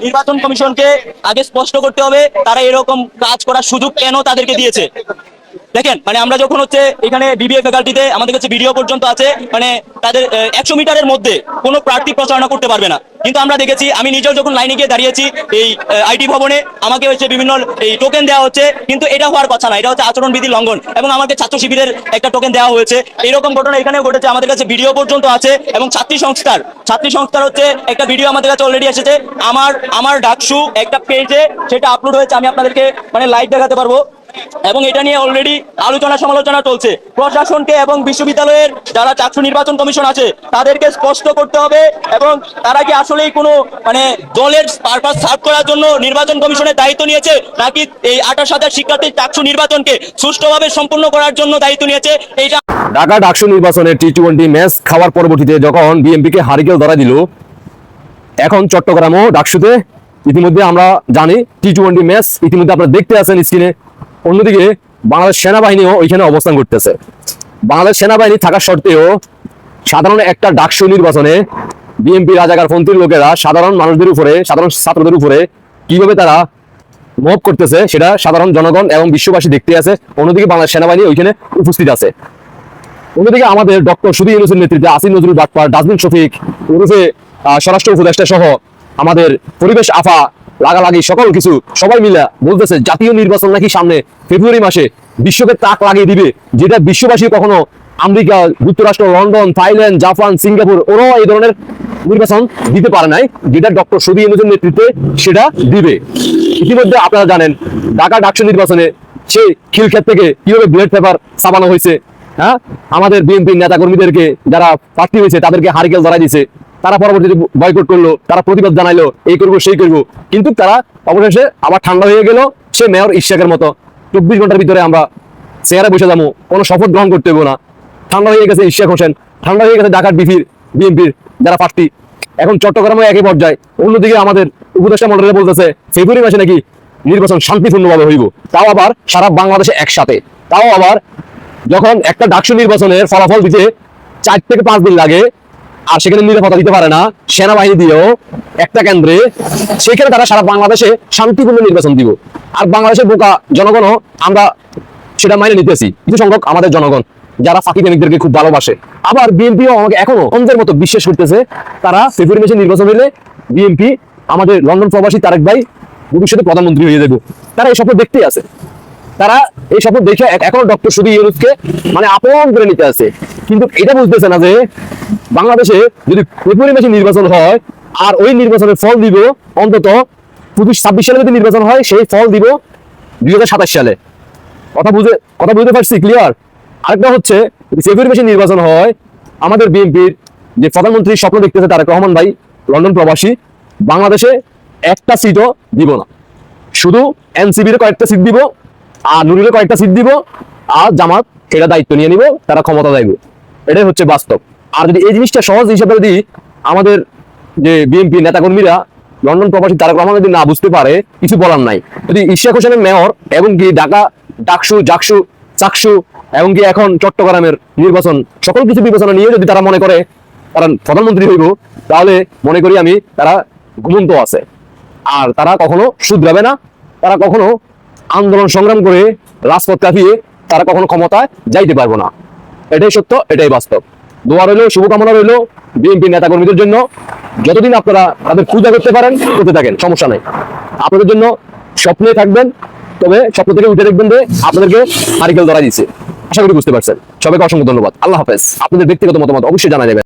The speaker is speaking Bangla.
নির্বাচন কমিশনকে আগে স্পষ্ট করতে হবে তারা এরকম কাজ করার সুযোগ কেন তাদেরকে দিয়েছে। দেখেন মানে আমরা যখন হচ্ছে এখানে বিবিএ ফ্যাকাল্টিতে আমাদের কাছে ভিডিও পর্যন্ত আছে মানে তাদের একশো মিটারের মধ্যে কোনো প্রার্থী প্রচারণা করতে পারবে না। কিন্তু আমরা দেখেছি, আমি নিজেও যখন লাইনে গিয়ে দাঁড়িয়েছি, এই আইটি ভবনে, আমাকে হচ্ছে বিভিন্ন, এই টোকেন দেওয়া হচ্ছে, কিন্তু এটা হওয়ার কথা না, এটা হচ্ছে আচরণবিধি লঙ্ঘন, এবং আমাকে ছাত্র শিবিরের একটা টোকেন দেওয়া হয়েছে। এইরকম ঘটনা এখানেও ঘটেছে, আমাদের কাছে ভিডিও পর্যন্ত আছে, এবং ছাত্রী সংস্থার ছাত্রী সংস্থার হচ্ছে একটা ভিডিও আমাদের কাছে অলরেডি এসেছে। আমার আমার ডাকসু একটা পেজে সেটা আপলোড হয়েছে, আমি আপনাদেরকে মানে লাইভ দেখাতে পারব। এবং এটা নিয়ে অলরেডি আলোচনা সমালোচনা চলছে। প্রশাসনকে এবং বিশ্ববিদ্যালয়ের যারা চাকসু নির্বাচন কমিশন আছে, তাদেরকে স্পষ্ট করতে হবে এবং তারা কি আসলেই কোনো মানে দলের পারপাস সার্ভ করার জন্য নির্বাচন কমিশনের দায়িত্ব নিয়েছে, নাকি এই আঠাশ হাজার শিক্ষার্থী চাকসু নির্বাচনকে সুষ্ঠুভাবে সম্পূর্ণ করার জন্য দায়িত্ব নিয়েছে, এইটা ঢাকা ডাকসু নির্বাচনে টি টোয়েন্টি ম্যাচ খাওয়ার পরবর্তীতে যখন বিএনপিকে হারিকেল ধরা দিল, এখন চট্টগ্রামও ডাকসুতে। ইতিমধ্যে আমরা জানি টি টোয়েন্টি ম্যাচ ইতিমধ্যে আপনারা দেখতে আছেন স্ক্রিনে অন্যদিকে বাংলাদেশ সেনাবাহিনীও ওইখানে অবস্থান করতেছে। বাংলাদেশ সেনাবাহিনী থাকা সত্ত্বেও সাধারণ একটা ডাকসু নির্বাচনে বিএনপি রাজাকার পন্থীর লোকেরা সাধারণ মানুষদের উপরে, সাধারণ ছাত্রদের উপরে কীভাবে তারা মপ করতেছে সেটা সাধারণ জনগণ এবং বিশ্ববাসী দেখতে আছে। অন্যদিকে বাংলাদেশ সেনাবাহিনী ওইখানে উপস্থিত আছে। অন্যদিকে আমাদের ডক্টর সুদী ইউনুসের নেতৃত্বে আসিন নজরুল বাটপার ডাস্টবিন শফিক ওরফে স্বরাষ্ট্র উপদেষ্টা সহ আমাদের পরিবেশ আফা লাগালাগি সকল কিছু। সবাই মিলে বলতেছে, জাতীয় নির্বাচন নাকি সামনে ফেব্রুয়ারি মাসে বিশ্বকে তাক লাগিয়ে দিবে, যেটা বিশ্ববাসী কখনো আমেরিকা, যুক্তরাষ্ট্র, লন্ডন, থাইল্যান্ড, জাপান, সিঙ্গাপুর, ওরাও এই ধরনের নির্বাচন দিতে পারে নাই, যেটা ডক্টর সুদী ইউনুসের নেতৃত্বে সেটা দিবে। ইতিমধ্যে আপনারা জানেন, ঢাকা ডাকসু নির্বাচনে সেই খিলক্ষেত থেকে কীভাবে ব্লেড পেপার চাপানো হয়েছে হ্যাঁ? আমাদের বিএনপির নেতা কর্মীদেরকে যারা প্রার্থী হয়েছে, তাদেরকে হারিকেল ধরাই দিছে তারা পরবর্তীতে বয়কট করল, তারা প্রতিবাদ জানাইলো, এই করব, সেই করব। কিন্তু তারা অবশেষে আবার ঠান্ডা হয়ে গেল, সে মেয়র ইশাকের মতো। চব্বিশ ঘণ্টার ভিতরে আমরা চেয়ারে বসে যাব, কোনো শপথ গ্রহণ করতে হইব না। ঠান্ডা হয়ে গেছে ইশাক হোসেন, ঠান্ডা হয়ে গেছে ঢাকার বিপির, বিএনপির যারা প্রার্থী। এখন চট্টগ্রামে একই পর্যায়ে। অন্যদিকে আমাদের উপদেষ্টা মন্ডলে বলতেছে, ফেব্রুয়ারি মাসে নাকি নির্বাচন শান্তিপূর্ণভাবে হইব। তাও আবার সারা বাংলাদেশে একসাথে। তাও আবার যখন একটা ডাকসু নির্বাচনের ফলাফল দিতে চার থেকে পাঁচ দিন লাগে আর সেখানে নিরাপত্তা দিতে পারে না, সেনাবাহিনী দিয়েও একটা কেন্দ্রে। সেখানে তারা সারা বাংলাদেশে শান্তিপূর্ণ নির্বাচন দিব। আর বাংলাদেশের বোকা জনগণও আমরা সেটা মাইনে নিতেছি। কিছু সংখ্যক আমাদের জনগণ, যারা ফাঁকি প্রেমিকদেরকে খুব ভালোবাসে। আবার বিএনপিও আমাকে এখনও অন্ধের মতো বিশ্বাস করতেছে, তারা ফেব্রুয়ারি মাসে নির্বাচন হলে বিএনপি আমাদের লন্ডন প্রবাসী তারেক ভাই ভবিষ্যতে প্রধানমন্ত্রী হয়ে যাবে। তারা এই স্বপ্ন দেখতেই আছে। তারা এই স্বপ্ন দেখে এখনও ডক্টর সুদী ইউনুসকে মানে আপন করে নিতে আছে। কিন্তু এটা বুঝতেছে না যে বাংলাদেশে যদি ফেব্রুয়ারি নির্বাচন হয় আর ওই নির্বাচনের ফল দিব অন্তত পঁচিশ, ছাব্বিশ সালে যদি নির্বাচন হয়, সেই ফল দিব দুই হাজার সাতাশ সালে। কথা বুঝে, কথা বুঝতে পারছি ক্লিয়ার আরেকটা হচ্ছে ফেব্রুয়ারি মাসে নির্বাচন হয়, আমাদের বিএনপির যে প্রধানমন্ত্রীর স্বপ্ন দেখতেছে তারেক রহমান ভাই, লন্ডন প্রবাসী, বাংলাদেশে একটা সিটও দিব না। শুধু এনসিবির কয়েকটা সিট দিব, আর নুরুলের কয়েকটা সিট দিব, আর জামাত সেটা দায়িত্ব নিয়ে নিব, তারা ক্ষমতা দেবে। এটাই হচ্ছে বাস্তব। আর যদি এই জিনিসটা সহজ হিসাবে যদি আমাদের যে বিএনপি নেতাকর্মীরা লন্ডন প্রবাসী তারেক রহমান যদি না বুঝতে পারে, কিছু বলার নাই। যদি ইশাক হোসেনের মেয়র এবং কি ঢাকা ডাকসু, জাকসু, চাকসু এবং কি এখন চট্টগ্রামের নির্বাচন, সকল কিছু বিবেচনা নিয়ে যদি তারা মনে করে কারণ প্রধানমন্ত্রী হইব, তাহলে মনে করি আমি তারা ঘুমন্ত আছে। আর তারা কখনো শুধরাবে না, তারা কখনো আন্দোলন সংগ্রাম করে রাজপথ কাঁপিয়ে তারা কখনো ক্ষমতায় যাইতে পারব না। এটাই সত্য, এটাই বাস্তব। দোয়া রইল, শুভকামনা রইল বিএনপি নেতাকর্মীদের জন্য। যতদিন আপনারা তাদের পূজা করতে পারেন, করতে থাকেন, সমস্যা নেই। আপনাদের জন্য স্বপ্নে থাকবেন, তবে স্বপ্ন থেকে উঠে দেখবেন যে আপনাদেরকে হারিকেল ধরা দিচ্ছে। আশা করি বুঝতে পারছেন। সবাইকে অসংখ্য ধন্যবাদ। আল্লাহ হাফেজ। আপনাদের ব্যক্তিগত মতামত অবশ্যই জানা যাবে